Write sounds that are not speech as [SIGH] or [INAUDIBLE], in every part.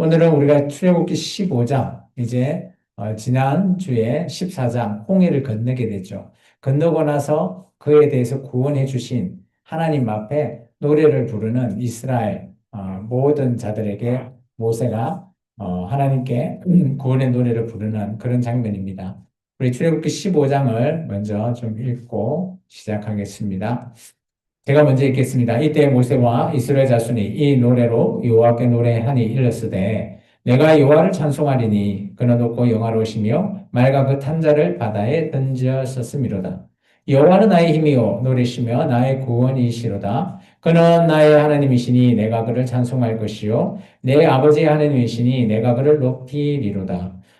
오늘은 우리가 출애굽기 15장, 이제 어, 지난 주에 14장 홍해를 건너게 되죠. 건너고 나서 그에 대해서 구원해 주신 하나님 앞에 노래를 부르는 이스라엘 어, 모든 자들에게 모세가 어, 하나님께 [CLEARS THROAT] 구원의 노래를 부르는 그런 장면입니다. 우리 출애굽기 15장을 먼저 좀 읽고 시작하겠습니다. 제가 먼저 읽겠습니다. 이때 모세와 이스라엘 자손이 이 노래로 여호와께 노래하니 일렀으되 내가 여호와를 찬송하리니 그는 높고 영화로우시며 말과 그 탄자를 바다에 던졌었음이로다. 여호와는 나의 힘이요 노래시며 나의 구원이시로다. 그는 나의 하나님이시니 내가 그를 찬송할 것이요 내 아버지의 하나님이시니 내가 그를 높이리로다.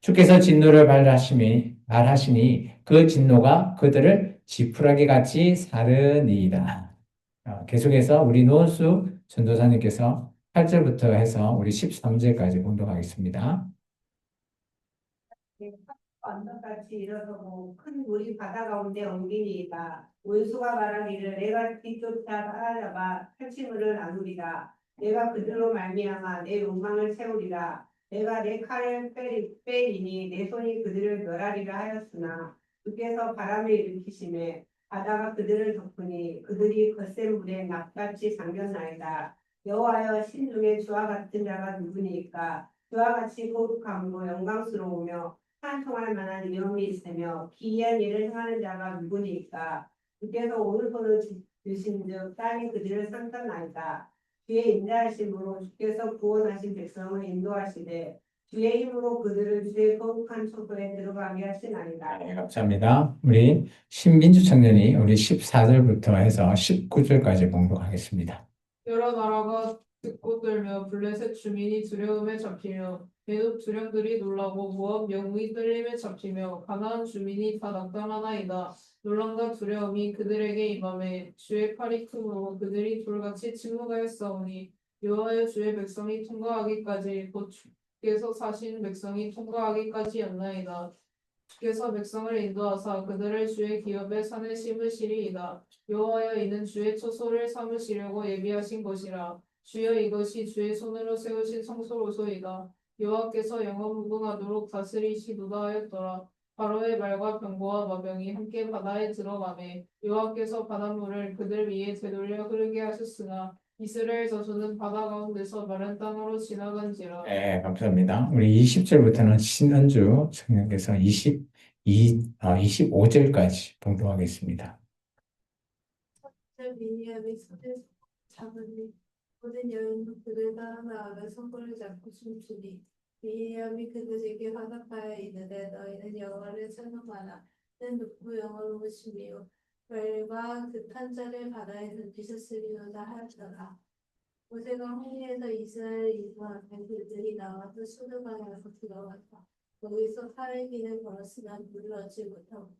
주께서 진노를 발하시니, 발하시니 그 진노가 그들을 지푸라기 같이 사르니이다. 어, 계속해서 우리 노은수 전도사님께서 8절부터 해서 우리 13절까지 공독하겠습니다. 언덕같이 일어서고 큰 물이 바다 가운데 옮기니이다. 원수가 말하기를 내가 뒤쫓아 따라잡아 탈취물을 나누리라. 내가 그들로 말미암아 내 욕망을 채우리라. 내가 내 칼을 빼리, 빼리니 내 손이 그들을 멸하리라 하였으나 주께서 바람을 일으키심에 바다가 그들을 덮으니 그들이 거센 물에 낙같이 잠겼나이다. 여호와여 신중에 주와 같은 자가 누구니까 주와 같이 거룩함으로 영광스러우며 찬송할 만한 이름이 있으며 기이한 일을 행하는 자가 누구니까 주께서 오른손을 드신즉 땅이 그들을 상탄나이다. 주의 인자하심으로 주께서 구원하신 백성을 인도하시되 주의 힘으로 그들을 주의 거룩한 초소에 들어가게 하시나이다. 네, 감사합니다. 우리 신민주 청년이 우리 14절부터 해서 19절까지 공독하겠습니다. 여러 나라가 듣고 떨며 블레셋 주민이 두려움에 잡히며 대독 주령들이 놀라고 모압 영웅이 떨림에 잡히며 가나안 주민이 다 나타나나이다. 놀람과 두려움이 그들에게 임함에 주의 팔이 크므로 그들이 돌같이 침묵하였사오니 여호와여 주의 백성이 통과하기까지 곧 주께서 사신 백성이 통과하기까지였나이다. 주께서 백성을 인도하사 그들을 주의 기업에 산에 심으시리이다. 여호와여 이는 주의 처소를 삼으시려고 예비하신 것이라. 주여 이것이 주의 손으로 세우신 성소로소이다. 여호와께서 영원 무궁하도록 다스리시도다 하였더라. 바로의 말과 병거와 마병이 함께 바다에 들어가매 여호와께서 바닷물을 그들 위에 되돌려 흐르게 하셨으나 이스라엘 자손은 바다 가운데서 마른 땅으로 지나간지라. 네, 감사합니다. 우리 20절부터는 신은주 청년께서 22, 아, 25절까지 봉독하겠습니다. 미니암이 손에 잡으니 모든 여인도 그를 따라 나아가 손가락을 잡고 춤추니 미니암이 그들에게 화답하여 이르되 너희는 여호와를 찬송하라. 는 높고 영원로우시며 별과 그 탄자를 바다에 던지셨으리로다 하였더라. 모세가 홍해에서 이스라엘 앞에 그들이 나와서 수르방에서 들어갔다. 거기서 살기는 걸었으나 물을 얻지 못하고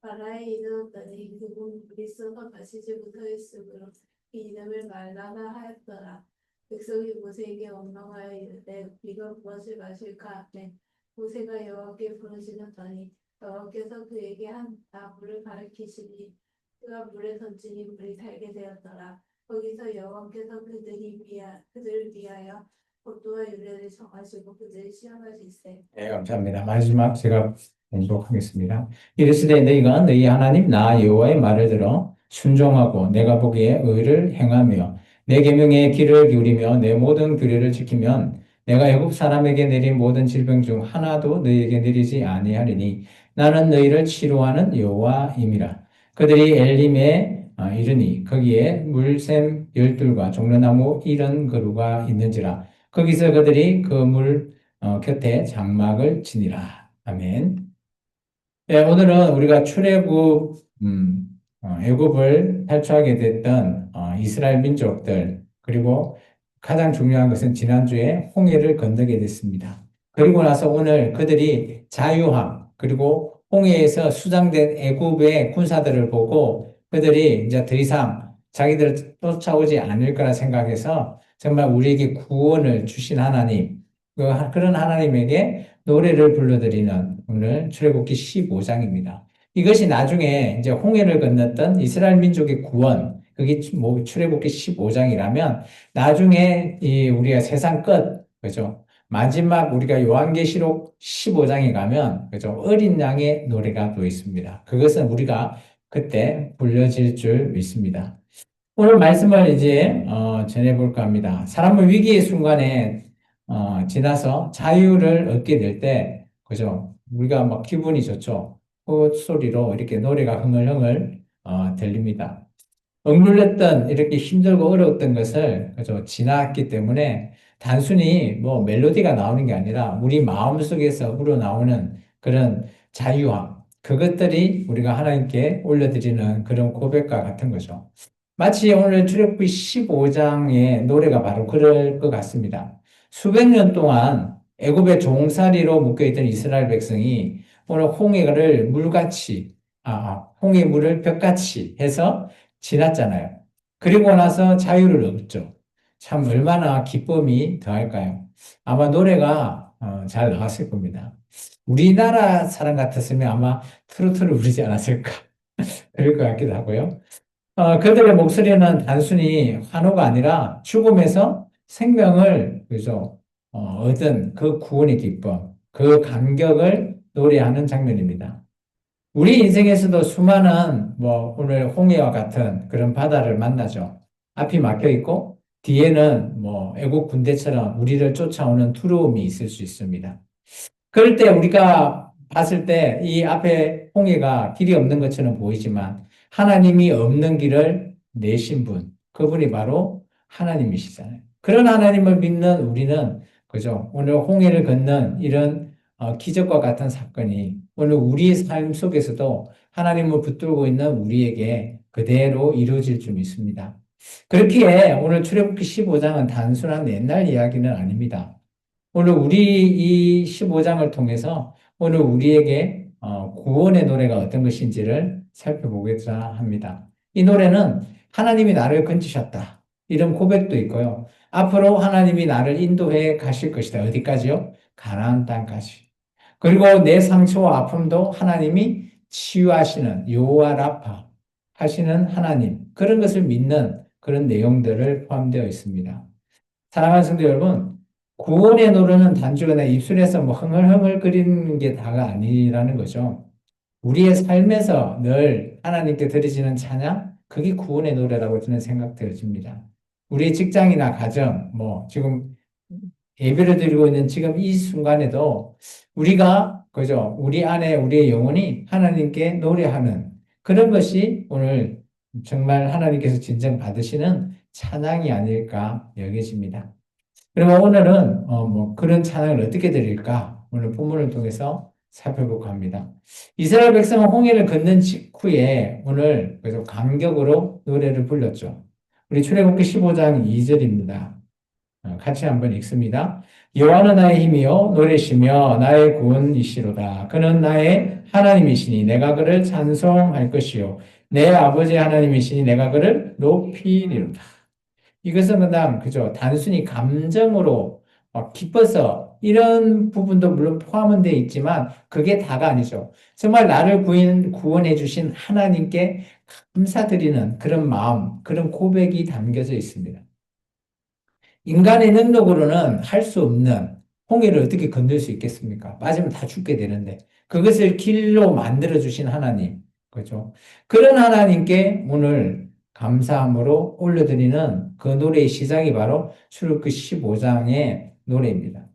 바다에 이르렀더니 그곳 물이 썩어 마시지 못하였으므로 그 이름을 말라나 하였더라. 백성이 모세에게 원망하여 이르되 우리가 무엇을 마실까 하매 모세가 여호와께 부르시렸더니 여호와께서 그에게 한 나무를 가리키시니 그가 물에 던지니 물이 살게 되었더라. 거기서 여호와께서 그들이 위하 그들을 위하여 법도와 유래를 정하시고 그들을 시험하실세. 네, 감사합니다. 마지막 제가 공독하겠습니다. 이르시되 너희가 너희 하나님 나 여호와의 말을 들어 순종하고 내가 보기에 의를 행하며 내 계명에 귀를 기울이며 내 모든 규례를 지키면 내가 애굽 사람에게 내린 모든 질병 중 하나도 너희에게 내리지 아니하리니 나는 너희를 치료하는 여호와임이라. 그들이 엘림에 어, 이르니 거기에 물샘 열둘과 종려나무 이런 그루가 있는지라 거기서 그들이 그 물 곁에 장막을 치니라. 아멘. 네, 오늘은 우리가 출애굽 음, 어, 애굽을 탈출하게 됐던 어, 이스라엘 민족들 그리고 가장 중요한 것은 지난주에 홍해를 건너게 됐습니다. 그리고 나서 오늘 그들이 자유함, 그리고 홍해에서 수장된 애굽의 군사들을 보고 그들이 이제 더 이상 자기들을 쫓아오지 않을 거라 생각해서 정말 우리에게 구원을 주신 하나님, 그 하- 그런 하나님에게 노래를 불러드리는 오늘 출애굽기 15장입니다. 이것이 나중에 이제 홍해를 건넜던 이스라엘 민족의 구원, 그게 주- 뭐 출애굽기 15장이라면 나중에 이 우리가 세상 끝, 그죠? 마지막 우리가 요한계시록 15장에 가면 그죠? 어린 양의 노래가 또 있습니다. 그것은 우리가 그때 불려질 줄 믿습니다. 오늘 말씀을 이제 어, 전해볼까 합니다. 사람은 위기의 순간에 어, 지나서 자유를 얻게 될 때, 그죠? 우리가 막 기분이 좋죠. 콧소리로 이렇게 노래가 흥얼흥얼 어, 들립니다. 억눌렸던 이렇게 힘들고 어려웠던 것을 그죠? 지났기 때문에 단순히 뭐 멜로디가 나오는 게 아니라 우리 마음 속에서 우러나오는 그런 자유함, 그것들이 우리가 하나님께 올려드리는 그런 고백과 같은 거죠. 마치 오늘 출애굽기 15장의 노래가 바로 그럴 것 같습니다. 수백 년 동안 애굽의 종살이로 묶여있던 이스라엘 백성이 오늘 홍해를 물같이, 아, 아, 홍해 물을 벽같이 해서 지났잖아요. 그리고 나서 자유를 얻죠. 참 얼마나 기쁨이 더할까요? 아마 노래가 어, 잘 나왔을 겁니다. 우리나라 사람 같았으면 아마 트로트를 부르지 않았을까. [LAUGHS] 그럴 것 같기도 하고요. 어, 그들의 목소리는 단순히 환호가 아니라 죽음에서 생명을 그죠? 어, 얻은 그 구원의 기쁨, 그 감격을 노래하는 장면입니다. 우리 인생에서도 수많은 뭐 오늘 홍해와 같은 그런 바다를 만나죠. 앞이 막혀 있고 뒤에는 뭐 애국 군대처럼 우리를 쫓아오는 두려움이 있을 수 있습니다. 그럴 때 우리가 봤을 때 이 앞에 홍해가 길이 없는 것처럼 보이지만 하나님이 없는 길을 내신 분, 그분이 바로 하나님이시잖아요. 그런 하나님을 믿는 우리는 그죠? 오늘 홍해를 걷는 이런 어, 기적과 같은 사건이 오늘 우리의 삶 속에서도 하나님을 붙들고 있는 우리에게 그대로 이루어질 줄 믿습니다. 그렇기에 오늘 출애굽기 15장은 단순한 옛날 이야기는 아닙니다. 오늘 우리 이 15장을 통해서 오늘 우리에게 어, 구원의 노래가 어떤 것인지를 살펴보고자 합니다. 이 노래는 하나님이 나를 건지셨다. 이런 고백도 있고요. 앞으로 하나님이 나를 인도해 가실 것이다. 어디까지요? 가나안 땅까지. 그리고 내 상처와 아픔도 하나님이 치유하시는 여호와 라파 하시는 하나님 그런 것을 믿는 그런 내용들을 포함되어 있습니다. 사랑하는 성도 여러분, 구원의 노래는 단주가 내 입술에서 뭐 흥얼흥얼 거리는 게 다가 아니라는 거죠. 우리의 삶에서 늘 하나님께 드려지는 찬양, 그게 구원의 노래라고 저는 생각되어집니다. 우리의 직장이나 가정, 뭐 지금 예배를 드리고 있는 지금 이 순간에도 우리가 그죠? 우리 안에 우리의 영혼이 하나님께 노래하는 그런 것이 오늘 정말 하나님께서 진정 받으시는 찬양이 아닐까 여겨집니다. 그러면 오늘은 어, 뭐 그런 찬양을 어떻게 드릴까? 오늘 본문을 통해서 살펴볼까 합니다. 이스라엘 백성은 홍해를 건넌 직후에 오늘 그래서 감격으로 노래를 불렀죠. 우리 출애굽기 15장 2절입니다. 어, 같이 한번 읽습니다. 여호와는 나의 힘이요 노래시며 나의 구원이시로다. 그는 나의 하나님이시니 내가 그를 찬송할 것이요 내 아버지 하나님이시니 내가 그를 높이리로다. 이것은 그냥 그죠 단순히 감정으로 막 기뻐서 이런 부분도 물론 포함은 되어 있지만 그게 다가 아니죠. 정말 나를 구인, 구원해 주신 하나님께 감사드리는 그런 마음, 그런 고백이 담겨져 있습니다. 인간의 능력으로는 할 수 없는 홍해를 어떻게 건널 수 있겠습니까? 빠지면 다 죽게 되는데 그것을 길로 만들어 주신 하나님, 그죠? 그런 하나님께 오늘 감사함으로 올려드리는 그 노래의 시작이 바로 출애굽기 15장의 노래입니다.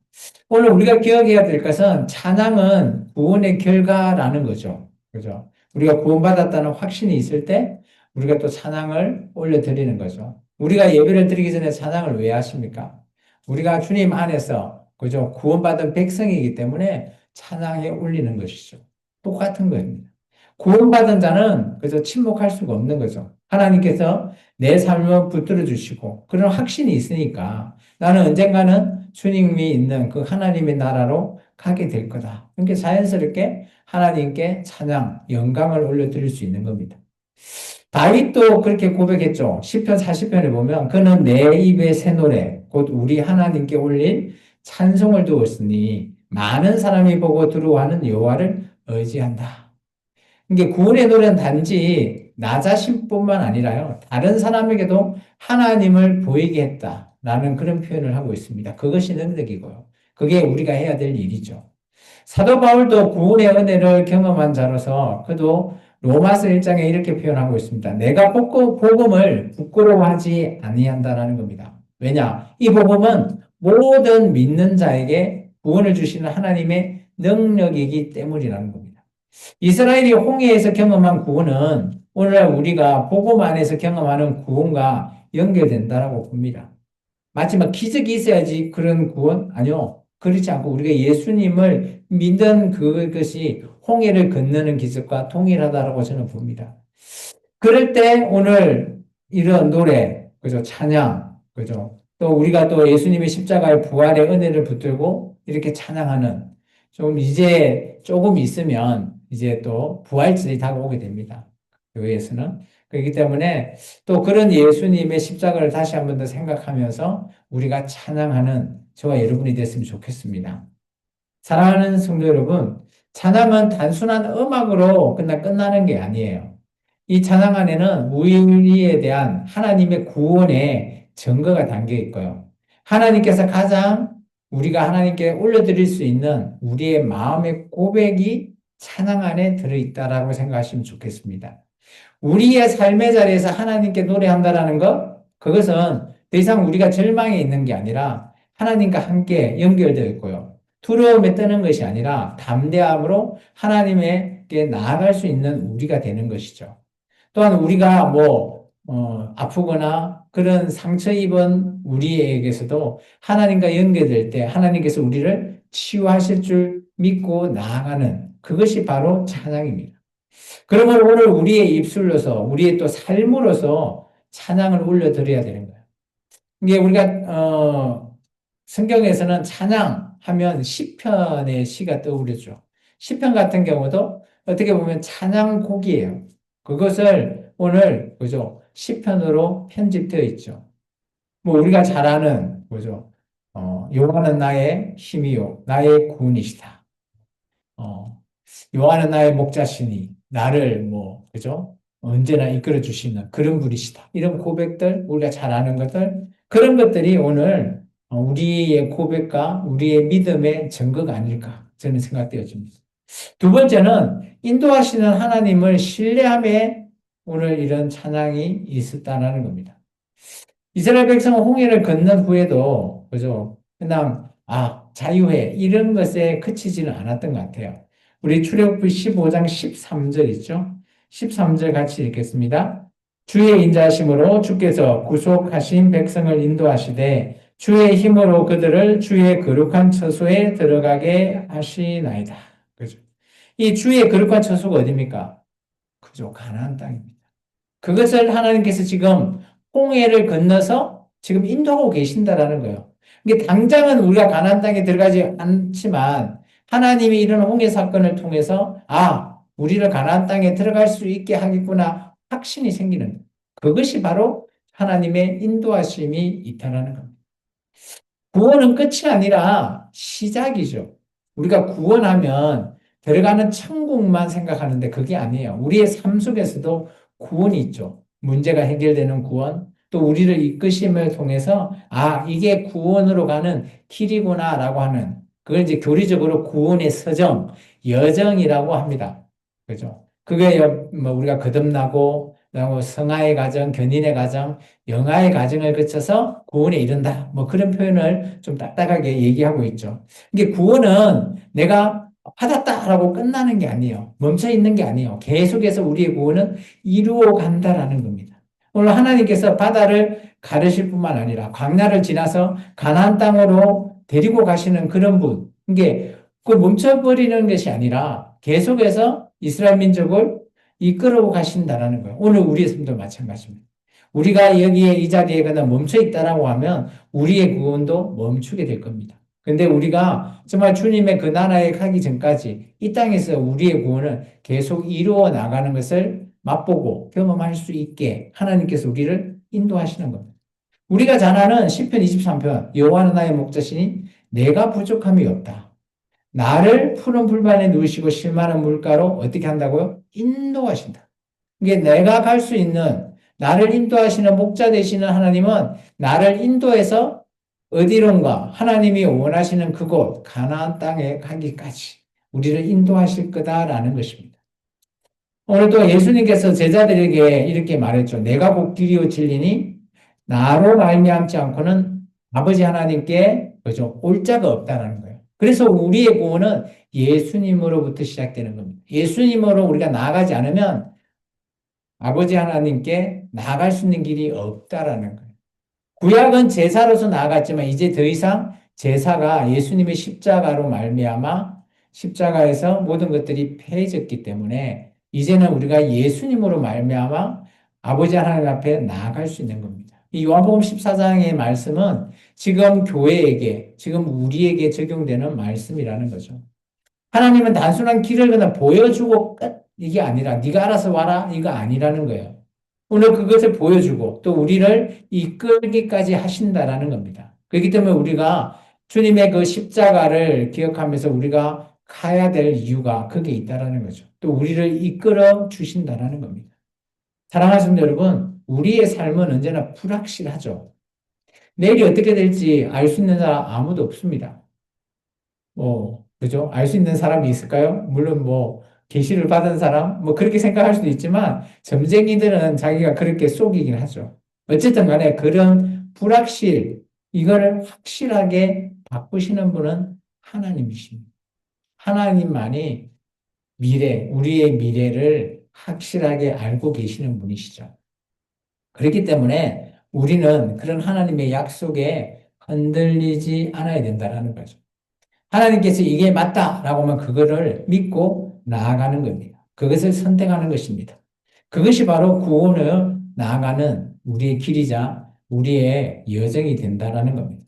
오늘 우리가 기억해야 될 것은 찬양은 구원의 결과라는 거죠. 그죠? 우리가 구원받았다는 확신이 있을 때 우리가 또 찬양을 올려드리는 거죠. 우리가 예배를 드리기 전에 찬양을 왜 하십니까? 우리가 주님 안에서 그죠? 구원받은 백성이기 때문에 찬양에 올리는 것이죠. 똑같은 겁니다. 구원받은 자는 그저 침묵할 수가 없는 거죠. 하나님께서 내 삶을 붙들어 주시고 그런 확신이 있으니까 나는 언젠가는 주님이 있는 그 하나님의 나라로 가게 될 거다. 그러니까 자연스럽게 하나님께 찬양, 영광을 올려드릴 수 있는 겁니다. 다윗도 그렇게 고백했죠. 10편 40편에 보면 그는 내 입의 새 노래 곧 우리 하나님께 올린 찬송을 두었으니 많은 사람이 보고 두려워하는 여호와를 의지한다. 이게 구원의 노래는 단지 나 자신뿐만 아니라요. 다른 사람에게도 하나님을 보이게 했다라는 그런 표현을 하고 있습니다. 그것이 능력이고요. 그게 우리가 해야 될 일이죠. 사도 바울도 구원의 은혜를 경험한 자로서 그도 로마서 1장에 이렇게 표현하고 있습니다. 내가 복음을 부끄러워하지 아니한다라는 겁니다. 왜냐? 이 복음은 모든 믿는 자에게 구원을 주시는 하나님의 능력이기 때문이라는 겁니다. 이스라엘이 홍해에서 경험한 구원은 오늘날 우리가 복음 안에서 경험하는 구원과 연결된다라고 봅니다. 마지막 기적이 있어야지 그런 구원? 아니요. 그렇지 않고 우리가 예수님을 믿는 그것이 홍해를 건너는 기적과 동일하다라고 저는 봅니다. 그럴 때 오늘 이런 노래, 그죠? 찬양, 그죠? 또 우리가 또 예수님의 십자가의 부활의 은혜를 붙들고 이렇게 찬양하는 좀 이제 조금 있으면 이제 또 부활절이 다가오게 됩니다. 교회에서는. 그렇기 때문에 또 그런 예수님의 십자가를 다시 한 번 더 생각하면서 우리가 찬양하는 저와 여러분이 됐으면 좋겠습니다. 사랑하는 성도 여러분, 찬양은 단순한 음악으로 끝나 끝나는 게 아니에요. 이 찬양 안에는 우리에 대한 하나님의 구원의 증거가 담겨 있고요. 하나님께서 가장 우리가 하나님께 올려드릴 수 있는 우리의 마음의 고백이 찬양 안에 들어있다라고 생각하시면 좋겠습니다. 우리의 삶의 자리에서 하나님께 노래한다라는 것, 그것은 더 이상 우리가 절망에 있는 게 아니라 하나님과 함께 연결되어 있고요. 두려움에 뜨는 것이 아니라 담대함으로 하나님에게 나아갈 수 있는 우리가 되는 것이죠. 또한 우리가 뭐, 어, 아프거나 그런 상처 입은 우리에게서도 하나님과 연결될 때 하나님께서 우리를 치유하실 줄 믿고 나아가는 그것이 바로 찬양입니다. 그러면 오늘 우리의 입술로서 우리의 또 삶으로서 찬양을 올려드려야 되는 거예요. 이게 우리가 어, 성경에서는 찬양 하면 시편의 시가 떠오르죠. 시편 같은 경우도 어떻게 보면 찬양곡이에요. 그것을 오늘 그죠 시편으로 편집되어 있죠. 뭐 우리가 잘 아는 그죠 어, 여호와는 나의 힘이요 나의 구원이시다. 어, 여호와는 나의 목자시니 나를 뭐 그죠 언제나 이끌어 주시는 그런 분이시다. 이런 고백들 우리가 잘 아는 것들 그런 것들이 오늘 어, 우리의 고백과 우리의 믿음의 증거가 아닐까 저는 생각되어집니다. 두 번째는 인도하시는 하나님을 신뢰함에 오늘 이런 찬양이 있었다는 겁니다. 이스라엘 백성은 홍해를 건넌 후에도 그죠 그냥 아 자유해 이런 것에 그치지는 않았던 것 같아요. 우리 출애굽기 15장 13절 있죠? 13절 같이 읽겠습니다. 주의 인자하심으로 주께서 구속하신 백성을 인도하시되 주의 힘으로 그들을 주의 거룩한 처소에 들어가게 하시나이다. 그죠? 이 주의 거룩한 처소가 어디입니까? 그죠? 가나안 땅입니다. 그것을 하나님께서 지금 홍해를 건너서 지금 인도하고 계신다라는 거예요. 이게 당장은 우리가 가나안 땅에 들어가지 않지만 하나님이 이런 홍해 사건을 통해서 아, 우리를 가나안 땅에 들어갈 수 있게 하겠구나 확신이 생기는. 그것이 바로 하나님의 인도하심이 있다라는 겁니다. 구원은 끝이 아니라 시작이죠. 우리가 구원하면 들어가는 천국만 생각하는데 그게 아니에요. 우리의 삶 속에서도 구원이 있죠. 문제가 해결되는 구원, 또 우리를 이끄심을 통해서 아, 이게 구원으로 가는 길이구나라고 하는 그걸 이제 교리적으로 구원의 서정, 여정이라고 합니다. 그죠? 그게 여- 뭐 우리가 거듭나고 그리고 성화의 과정, 견인의 과정, 영화의 과정을 거쳐서 구원에 이른다. 뭐 그런 표현을 좀 딱딱하게 얘기하고 있죠. 이게 구원은 내가 받았다라고 끝나는 게 아니에요. 멈춰 있는 게 아니에요. 계속해서 우리의 구원은 이루어 간다라는 겁니다. 오늘 하나님께서 바다를 가르실 뿐만 아니라 광야를 지나서 가나안 땅으로 데리고 가시는 그런 분. 이게 그 멈춰버리는 것이 아니라 계속해서 이스라엘 민족을 이끌어 가신다라는 거예요. 오늘 우리의 삶도 마찬가지입니다. 우리가 여기에 이 자리에 그냥 멈춰 있다라고 하면 우리의 구원도 멈추게 될 겁니다. 근데 우리가 정말 주님의 그 나라에 가기 전까지 이 땅에서 우리의 구원을 계속 이루어 나가는 것을 맛보고 경험할 수 있게 하나님께서 우리를 인도하시는 겁니다. 우리가 잘 아는 시편 23편 여호와는 나의 목자시니 내가 부족함이 없다. 나를 푸른 불반에 누우시고 실만한 물가로 어떻게 한다고요? 인도하신다. 이게 내가 갈 수 있는 나를 인도하시는 목자 되시는 하나님은 나를 인도해서 어디론가 하나님이 원하시는 그곳 가나안 땅에 가기까지 우리를 인도하실 거다라는 것입니다. 오늘도 예수님께서 제자들에게 이렇게 말했죠. 내가 곧 길이요 진리니 나로 말미암지 않고는 아버지 하나님께 그죠 올 자가 없다라는 거예요. 그래서 우리의 구원은 예수님으로부터 시작되는 겁니다. 예수님으로 우리가 나아가지 않으면 아버지 하나님께 나아갈 수 있는 길이 없다라는 거예요. 구약은 제사로서 나아갔지만 이제 더 이상 제사가 예수님의 십자가로 말미암아 십자가에서 모든 것들이 폐해졌기 때문에 이제는 우리가 예수님으로 말미암아 아버지 하나님 앞에 나아갈 수 있는 겁니다. 이 요한복음 14장의 말씀은 지금 교회에게, 지금 우리에게 적용되는 말씀이라는 거죠. 하나님은 단순한 길을 그냥 보여주고 끝 이게 아니라 네가 알아서 와라 이거 아니라는 거예요. 오늘 그것을 보여주고 또 우리를 이끌기까지 하신다라는 겁니다. 그렇기 때문에 우리가 주님의 그 십자가를 기억하면서 우리가 가야 될 이유가 그게 있다라는 거죠. 또 우리를 이끌어 주신다라는 겁니다. 사랑하는 여러분, 우리의 삶은 언제나 불확실하죠. 내일이 어떻게 될지 알 수 있는 사람 아무도 없습니다. 뭐, 그죠? 알 수 있는 사람이 있을까요? 물론 뭐, 계시를 받은 사람, 뭐 그렇게 생각할 수도 있지만, 점쟁이들은 자기가 그렇게 속이긴 하죠. 어쨌든 간에 그런 불확실, 이거를 확실하게 바꾸시는 분은 하나님이십니다. 하나님만이 미래, 우리의 미래를 확실하게 알고 계시는 분이시죠. 그렇기 때문에 우리는 그런 하나님의 약속에 흔들리지 않아야 된다는 거죠. 하나님께서 이게 맞다라고 하면 그거를 믿고 나아가는 겁니다. 그것을 선택하는 것입니다. 그것이 바로 구원을 나아가는 우리의 길이자 우리의 여정이 된다라는 겁니다.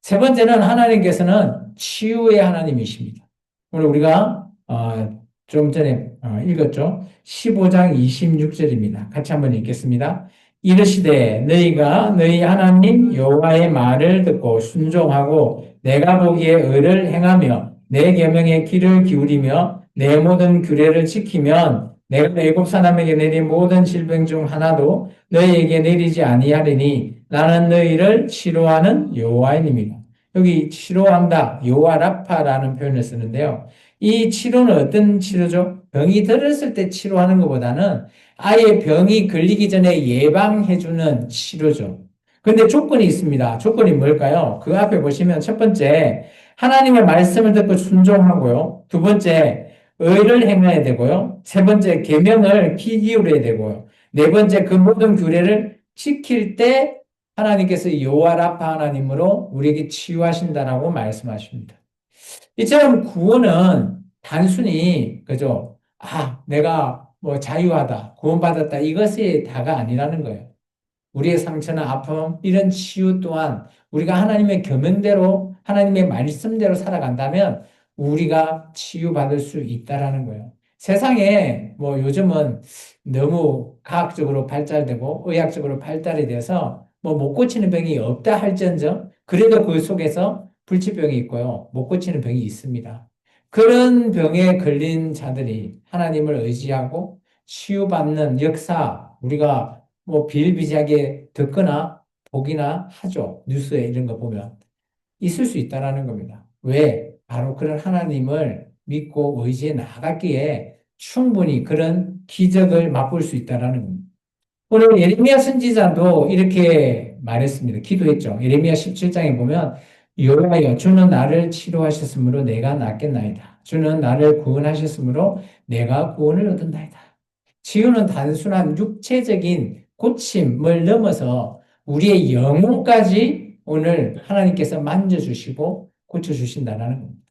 세 번째는 하나님께서는 치유의 하나님이십니다. 오늘 우리가 어, 좀 전에 어, 읽었죠. 15장 26절입니다. 같이 한번 읽겠습니다. 이르시되 너희가 너희 하나님 여호와의 말을 듣고 순종하고 내가 보기에 의를 행하며 내 계명의 귀를 기울이며 내 모든 규례를 지키면 내가 애굽 사람에게 내린 모든 질병 중 하나도 너희에게 내리지 아니하리니 나는 너희를 치료하는 여호와이니라. 여기 치료한다 여호와 라파라는 표현을 쓰는데요. 이 치료는 어떤 치료죠? 병이 들었을 때 치료하는 것보다는 아예 병이 걸리기 전에 예방해주는 치료죠. 근데 조건이 있습니다. 조건이 뭘까요? 그 앞에 보시면 첫 번째, 하나님의 말씀을 듣고 순종하고요. 두 번째, 의를 행해야 되고요. 세 번째, 계명을 귀 기울여야 되고요. 네 번째, 그 모든 규례를 지킬 때 하나님께서 여호와 라파 하나님으로 우리에게 치유하신다라고 말씀하십니다. 이처럼 구원은 단순히 그죠? 아, 내가 뭐 자유하다, 구원받았다 이것이 다가 아니라는 거예요. 우리의 상처나 아픔 이런 치유 또한 우리가 하나님의 교명대로 하나님의 말씀대로 살아간다면 우리가 치유받을 수 있다라는 거예요. 세상에 뭐 요즘은 너무 과학적으로 발달되고 의학적으로 발달이 돼서 뭐 못 고치는 병이 없다 할지언정 그래도 그 속에서 불치병이 있고요. 못 고치는 병이 있습니다. 그런 병에 걸린 자들이 하나님을 의지하고 치유받는 역사 우리가 뭐 비일비재하게 듣거나 보기나 하죠. 뉴스에 이런 거 보면 있을 수 있다라는 겁니다. 왜? 바로 그런 하나님을 믿고 의지해 나갔기에 충분히 그런 기적을 맛볼 수 있다라는 겁니다. 오늘 예레미야 선지자도 이렇게 말했습니다. 기도했죠. 예레미야 17장에 보면 여호와여 주는 나를 치료하셨으므로 내가 낫겠나이다. 주는 나를 구원하셨으므로 내가 구원을 얻은다이다. 치유는 단순한 육체적인 고침을 넘어서 우리의 영혼까지 오늘 하나님께서 만져주시고 고쳐주신다는 겁니다.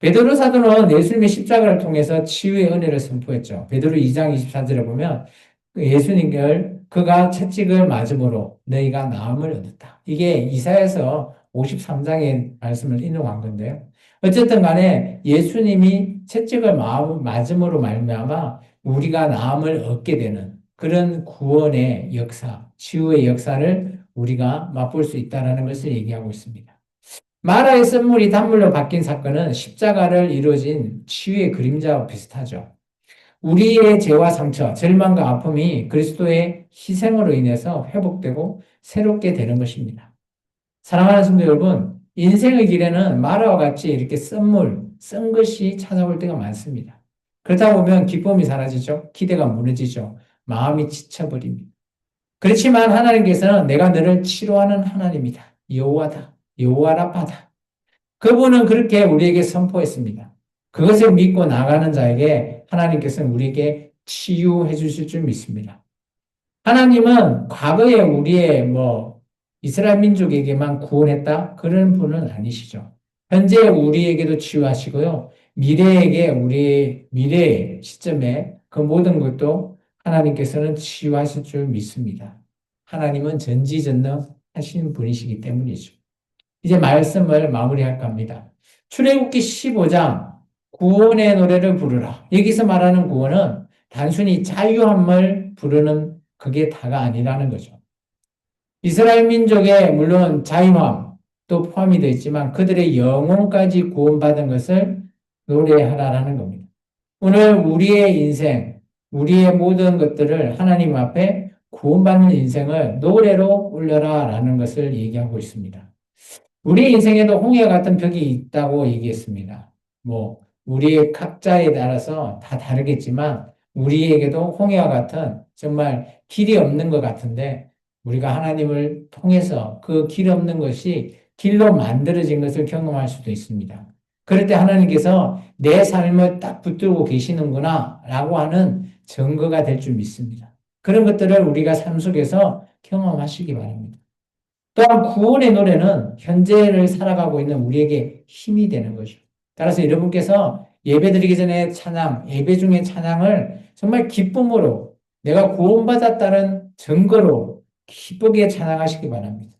베드로 사도는 예수님의 십자가를 통해서 치유의 은혜를 선포했죠. 베드로 2장 24절에 보면 그 예수님을 그가 채찍을 맞음으로 너희가 나음을 얻었다. 이게 이사야서 53장의 말씀을 인용한 건데요. 어쨌든 간에 예수님이 채찍을 맞음으로 말미암아 우리가 나음을 얻게 되는 그런 구원의 역사, 치유의 역사를 우리가 맛볼 수 있다는 것을 얘기하고 있습니다. 마라의 선물이 단물로 바뀐 사건은 십자가를 이루어진 치유의 그림자와 비슷하죠. 우리의 죄와 상처, 절망과 아픔이 그리스도의 희생으로 인해서 회복되고 새롭게 되는 것입니다. 사랑하는 성도 여러분, 인생의 길에는 마라와 같이 이렇게 썬물, 쓴 것이 찾아올 때가 많습니다. 그러다 보면 기쁨이 사라지죠. 기대가 무너지죠. 마음이 지쳐버립니다. 그렇지만 하나님께서는 내가 너를 치료하는 하나님이다. 여호와다. 여호와라파다. 그분은 그렇게 우리에게 선포했습니다. 그것을 믿고 나가는 자에게 하나님께서는 우리에게 치유해 주실 줄 믿습니다. 하나님은 과거에 우리의 뭐 이스라엘 민족에게만 구원했다 그런 분은 아니시죠. 현재 우리에게도 치유하시고요. 미래에게 우리 미래 시점에 그 모든 것도 하나님께서는 치유하실 줄 믿습니다. 하나님은 전지전능하신 분이시기 때문이죠. 이제 말씀을 마무리할까 합니다. 출애굽기 15장 구원의 노래를 부르라. 여기서 말하는 구원은 단순히 자유함을 부르는 그게 다가 아니라는 거죠. 이스라엘 민족의 물론 자유함도 포함이 되어 있지만 그들의 영혼까지 구원받은 것을 노래하라라는 겁니다. 오늘 우리의 인생, 우리의 모든 것들을 하나님 앞에 구원받는 인생을 노래로 올려라라는 것을 얘기하고 있습니다. 우리 인생에도 홍해와 같은 벽이 있다고 얘기했습니다. 뭐 우리의 각자에 따라서 다 다르겠지만 우리에게도 홍해와 같은 정말 길이 없는 것 같은데 우리가 하나님을 통해서 그 길 없는 것이 길로 만들어진 것을 경험할 수도 있습니다. 그럴 때 하나님께서 내 삶을 딱 붙들고 계시는구나 라고 하는 증거가 될 줄 믿습니다. 그런 것들을 우리가 삶 속에서 경험하시기 바랍니다. 또한 구원의 노래는 현재를 살아가고 있는 우리에게 힘이 되는 거죠. 따라서 여러분께서 예배 드리기 전에 찬양, 예배 중에 찬양을 정말 기쁨으로 내가 구원받았다는 증거로 기쁘게 찬양하시기 바랍니다.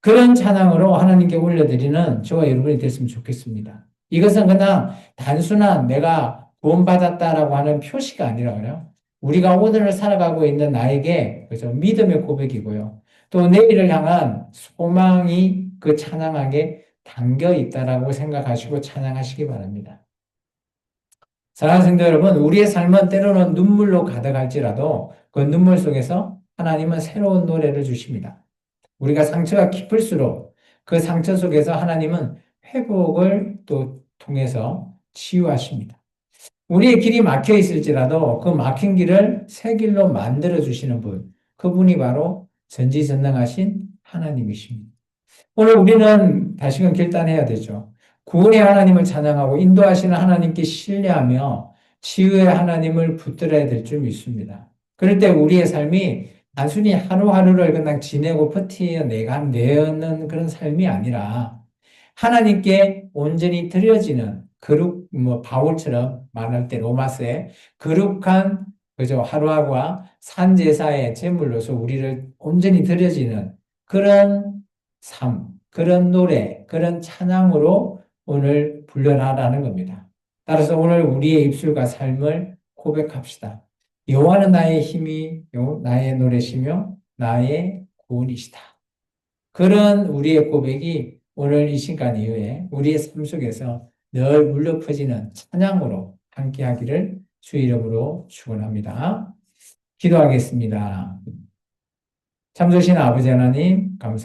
그런 찬양으로 하나님께 올려드리는 저와 여러분이 됐으면 좋겠습니다. 이것은 그냥 단순한 내가 구원받았다라고 하는 표시가 아니라 그래요. 우리가 오늘을 살아가고 있는 나에게 그죠 믿음의 고백이고요. 또 내일을 향한 소망이 그 찬양 하게 담겨 있다라고 생각하시고 찬양하시기 바랍니다. 사랑하는 성도 여러분, 우리의 삶은 때로는 눈물로 가득할지라도 그 눈물 속에서 하나님은 새로운 노래를 주십니다. 우리가 상처가 깊을수록 그 상처 속에서 하나님은 회복을 또 통해서 치유하십니다. 우리의 길이 막혀 있을지라도 그 막힌 길을 새 길로 만들어 주시는 분, 그분이 바로 전지전능하신 하나님이십니다. 오늘 우리는 다시금 결단해야 되죠. 구원의 하나님을 찬양하고 인도하시는 하나님께 신뢰하며 치유의 하나님을 붙들어야 될 줄 믿습니다. 그럴 때 우리의 삶이 단순히 하루하루를 그냥 지내고 버티내가 내는 그런 삶이 아니라 하나님께 온전히 드려지는 거룩, 뭐, 바울처럼 말할 때 로마서에 거룩한, 그죠, 하루하루와 산 제사의 제물로서 우리를 온전히 드려지는 그런 삶, 그런 노래, 그런 찬양으로 오늘 불려나라는 겁니다. 따라서 오늘 우리의 입술과 삶을 고백합시다. 여호와는 나의 힘이 나의 노래시며 나의 구원이시다. 그런 우리의 고백이 오늘 이 시간 이후에 우리의 삶 속에서 늘 울려 퍼지는 찬양으로 함께하기를 주 이름으로 축원합니다. 기도하겠습니다. 참조신 아버지 하나님 감사.